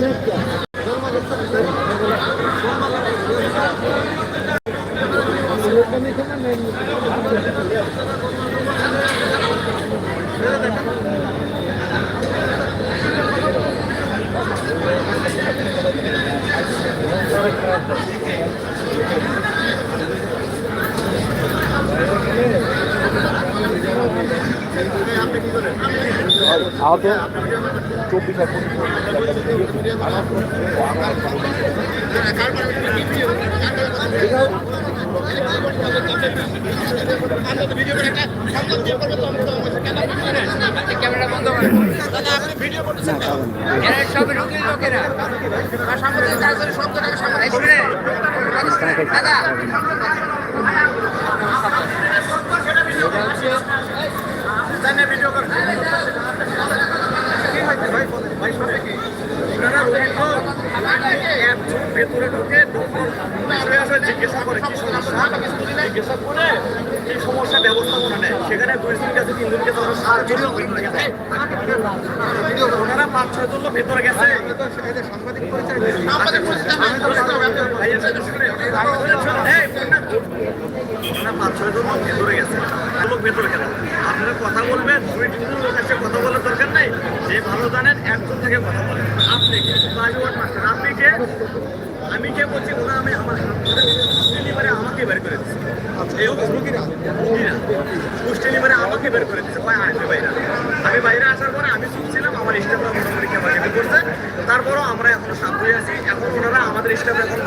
なっちゃう。আহত চব্বিশ আর পঁচিশ ভেতরে ঢুকে তিন ভেতরে গেছে আপনারা কথা বলবেন দুই তিনজন লোক এসে কথা বলার দরকার নাই যে ভালো জানেন একজন থেকে কথা বলেন আপনি কে? প্রাইভেট মাস্টার আপনি কে? আমি কে বলছি ওরা আমি আমার ডেলিভারি আমাকে বের করে দিচ্ছে এই ডেলিভারি আমাকে বের করে দিচ্ছে ভাই আসবে বাইরে আমি বাইরে আসার পরে আমি শুনছিলাম আমার স্টাফরা মোটামুটি ক্যাপাসিটি করছে। তারপরও আমরা এখনও হয়ে আছি। এখন ওনারা আমাদের স্টাফ এখন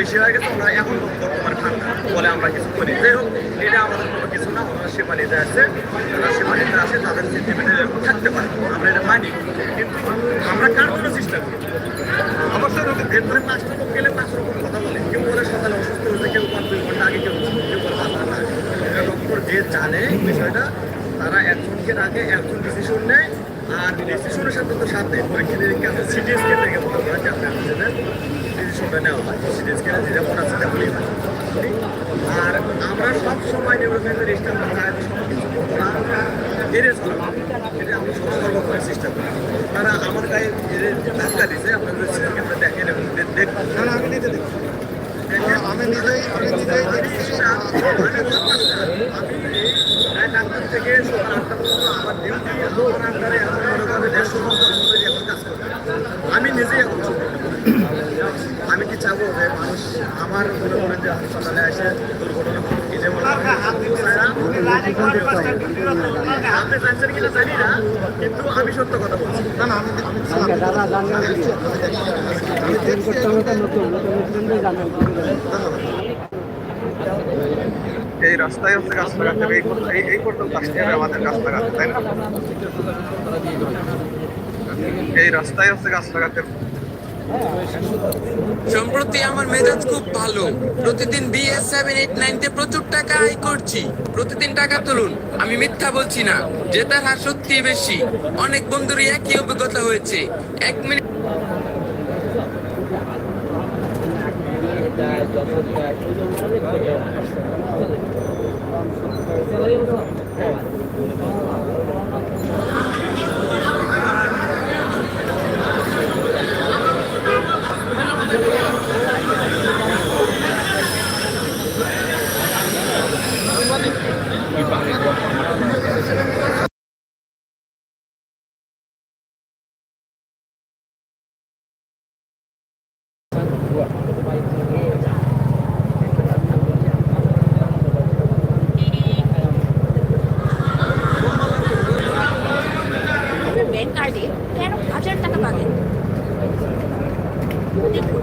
বেশি হয়ে গেছে। ওরা এখন বর্তমানে ঠান্ডা। বলে আমরা কিছু করি যাই হোক এটা আমাদের কোনো কিছু না ওনারা সেবা নিতে আসছে ওনারা সেবা নিতে আসে তাদের সেন্টিমেন্টে থাকতে পারে। আমরা এটা মানি। কিন্তু আমরা কার জন্য চেষ্টা করি? অবশ্যই রোগী ভেতরে পাঁচটা লোক গেলে পাঁচ রকম কথা বলে, কেউ বলে সকালে অসুস্থ হয়েছে, কেউ পাঁচ দুই ঘণ্টা আগে কেউ কেউ বলে পাঁচ ঘণ্টা আগে যে জানে বিষয়টা, তারা একজনকে রাখে, একজন ডিসিশন নেয়, আর ডিসিশনের সাথে তো সাথে পরীক্ষা নিরীক্ষা আছে সিটি স্ক্যান থেকে মনে করেন যে আপনি আসছেন ডিসিশনটা নেওয়া হয়। সিটি স্ক্যানে যেটা মনে আছে, সেটা বলি হয় আর আমরা সব সময় নিউরোসাইন্সের স্টাফ সব এরেজ করা এটা আমরা সর্বকর্ম করার চেষ্টা করি। তারা আমার গায়ে ধাক্কা দিছে আপনাদের সিটি দেখেন এবং আমি নিজে দেখি আমি নিজেই আমি নিজেই দেখছি। আমি ডাক্তার থেকে সকাল আটটা পর্যন্ত আমার ডিউটি আমার আন্ডারে এখন মনে করেন দেড়শো এখন কাজ করে আমি নিজেই এখন আমি কি চাবো? আমার মনে করেন যে হাসপাতালে এসে দুর্ঘটনা ঘটে আপনি জানছেন কিনা জানি না কিন্তু আমি সত্য কথা বলছি। না না আমি এই রাস্তায় হচ্ছে গাছ লাগাতে হবে এই পর্যন্ত- এই পর্যন্ত আসতে হবে আমাদের গাছ লাগাতে তাই না? এই রাস্তায় হচ্ছে গাছ লাগাতে হবে। সম্প্রতি আমার মেজাজ খুব ভালো। প্রতিদিন বিএস সেভেন এইট নাইনতে প্রচুর টাকা আয় করছি। প্রতিদিন টাকা তুলুন, আমি মিথ্যা বলছি না, জেতার হার সত্যি বেশি। অনেক বন্ধুরই একই অভিজ্ঞতা হয়েছে। এক মিনিট কার্ডে তেরো হাজার টাকা পাবেন? দেখুন।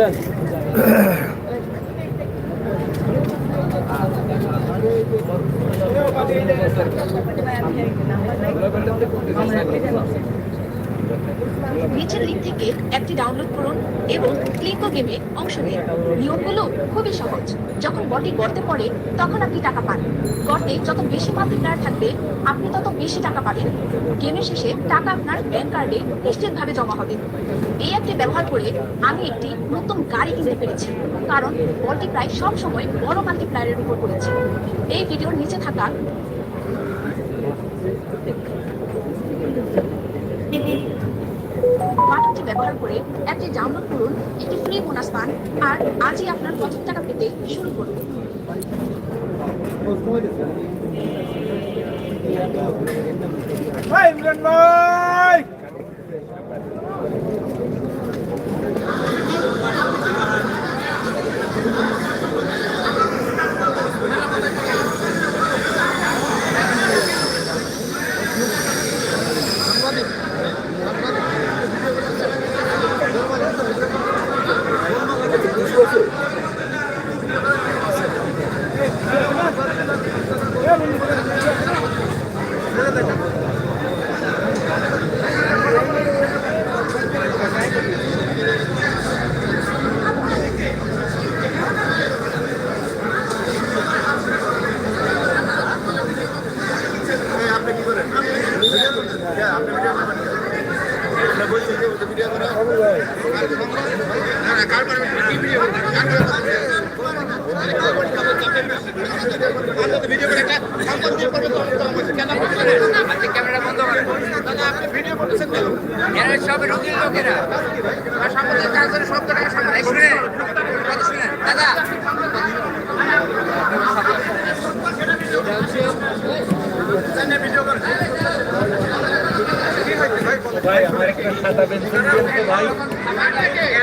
বুঝলেন নিচের লিঙ্ক থেকে অ্যাপটি ডাউনলোড করুন এবং ক্লিকো গেমে অংশ নিন। নিয়মগুলো খুবই সহজ। যখন বটি গর্তে পড়ে, তখন আপনি টাকা পান। গর্তে যত বেশি মাল্টিপ্লায়ার থাকবে, আপনি তত বেশি টাকা পাবেন। গেমের শেষে টাকা আপনার ব্যাংক কার্ডে নিশ্চিতভাবে জমা হবে। এই অ্যাপটি ব্যবহার করে আমি একটি নতুন গাড়ি কিনতে পেরেছি, কারণ বলটি প্রায় সব সময় বড় মাল্টিপ্লায়ারের উপর পড়েছে এই ভিডিওর নিচে থাকা ব্যবহার করে অ্যাপটি ডাউনলোড করুন, একটি ফ্রি বোনাস পান, আর আজই আপনার পছন্দ টাকা পেতে শুরু করুন। ভাই ভাই! সব রোগীর লোকেরা সব টাকা সমান শুনে দাদা ভাই আমার একটা সাদা বেঞ্চি ভাই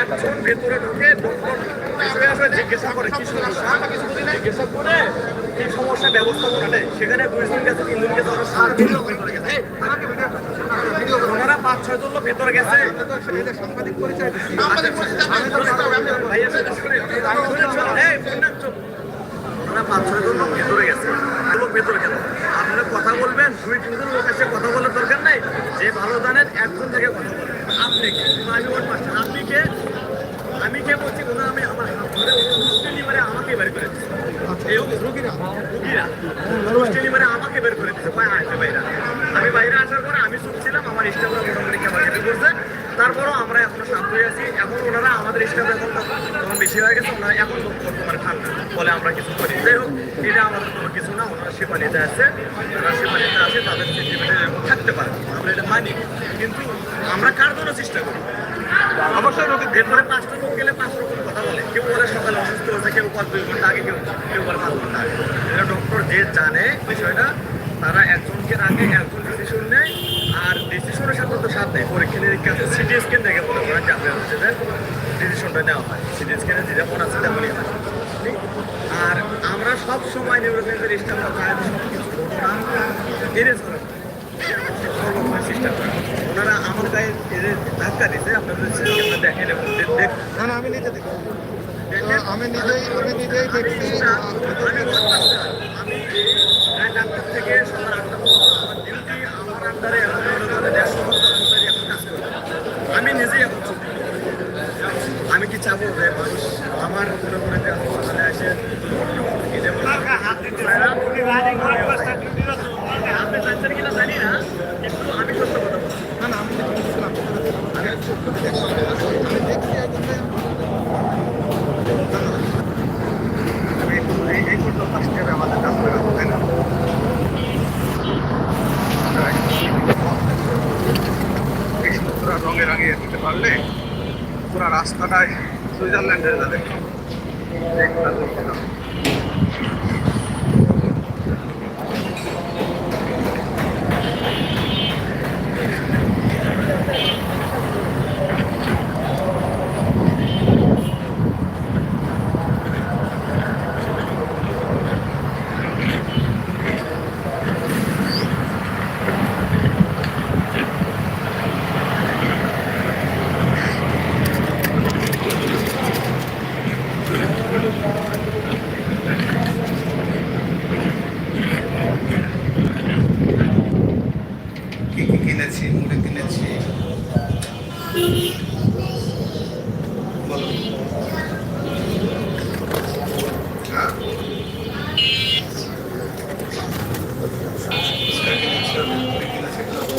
একজন ভেতরে ঢুকে জিজ্ঞাসা করে কি সমস্যা? জিজ্ঞাসা করে কি সমস্যা ব্যবস্থাপনা নেই? সেখানে দুইজন গেছে তিনজন গেছে ওরা সার ভিডিও ভেতরে গেছে। এই, আমাকে ভিডিও কর। ওনারা পাঁচ ছয় জন লোক ভেতরে গেছে। সাংবাদিক পরিচয় ভাইয়া এই। ওনারা পাঁচ ছয় জন ভেতরে গেছে। লোক ভেতরে গেল আপনারা কথা বলবেন দুই তিনজন লোক এসে কথা বলার দরকার নাই। যে ভালো জানেন একজন থেকে কথা বলেন আপনি কে? আমি ওর মাস্টার আপনি কে? আমি কে বলছি ওনা আমি আমার মুসলিম মানে আমাকে বের করে দিচ্ছে এই রুগীরা রুগীরা। মুসলিম মানে আমাকে বের করে দিচ্ছে ভাই আসবে বাইরে। আমি বাইরে আসার পরে আমি শুনছিলাম আমার স্টাফরা মোটামুটি ক্যাপাসিটি করছে। তারপরও আমরা এখনও শান্ত হয়ে আছি। এখন ওনারা আমাদের স্টাফ এখন যখন বেশি হয়ে গেছে ওনারা এখন বর্তমানে ঠান্ডা বলে আমরা কিছু করি যাই হোক এটা আমাদের কোনো কিছু না। ওনারা তাদের সেন্টিমেন্টে থাকতে পারে। আমরা কিন্তু আমরা কার জন্য চেষ্টা করি? অবশ্যই রোগী ভেতরে পাঁচটা লোক গেলে পাঁচ রকম কথা বলে। কেউ বলে সকালে অসুস্থ হয়েছে, কেউ পাঁচ দুই ঘণ্টা আগে, কেউ কেউ বলে পাঁচ ঘণ্টা আগে। এটা ডক্টর যে জানে বিষয়টা, তারা একজনকে আগে একজন ডিসিশন নেয়, আর ডিসিশনের সাথে তো সাথ পরীক্ষা নিরীক্ষা আছে, সিটি স্ক্যান দেখে মনে করেন যে আপনার ডিসিশনটা নেওয়া হয়। সিটি স্ক্যানে যেমন আছে তেমনই হয়? আর আমরা সব সময় নিউরোসাইন্সের স্টাফরা সব কিছু সর্বক্ষণ চেষ্টা করে। ওনারা আমার গায়ে ধাক্কা দিতে আপনাদের দেখেন এবং না না আমি নিজে দেখি। আমি নিজেই আমি নিজেই দেখছি। আমি থেকে সকাল আটটা আমার ডিউটি আমার আন্ডারে এখন মনে করেন দেড়শো কর্মচারী এখন কাজ করে আমি নিজেই এখন আমি কি চাবো যে মানুষ আমার মনে যে হাসপাতালে এসে এই যেমন আপনি জানছেন কিনা জানি না কিন্তু আমি সত্য কথা বলছি না না আমি দেখছিলাম আমি দেখছি আমি এই এই করতে ফার্স্ট ইয়ারে আমাদের কাজ করে তাই না পুরা রাঙিয়ে দিতে পারলে পুরা রাস্তাটায় সুইজারল্যান্ডের যাবে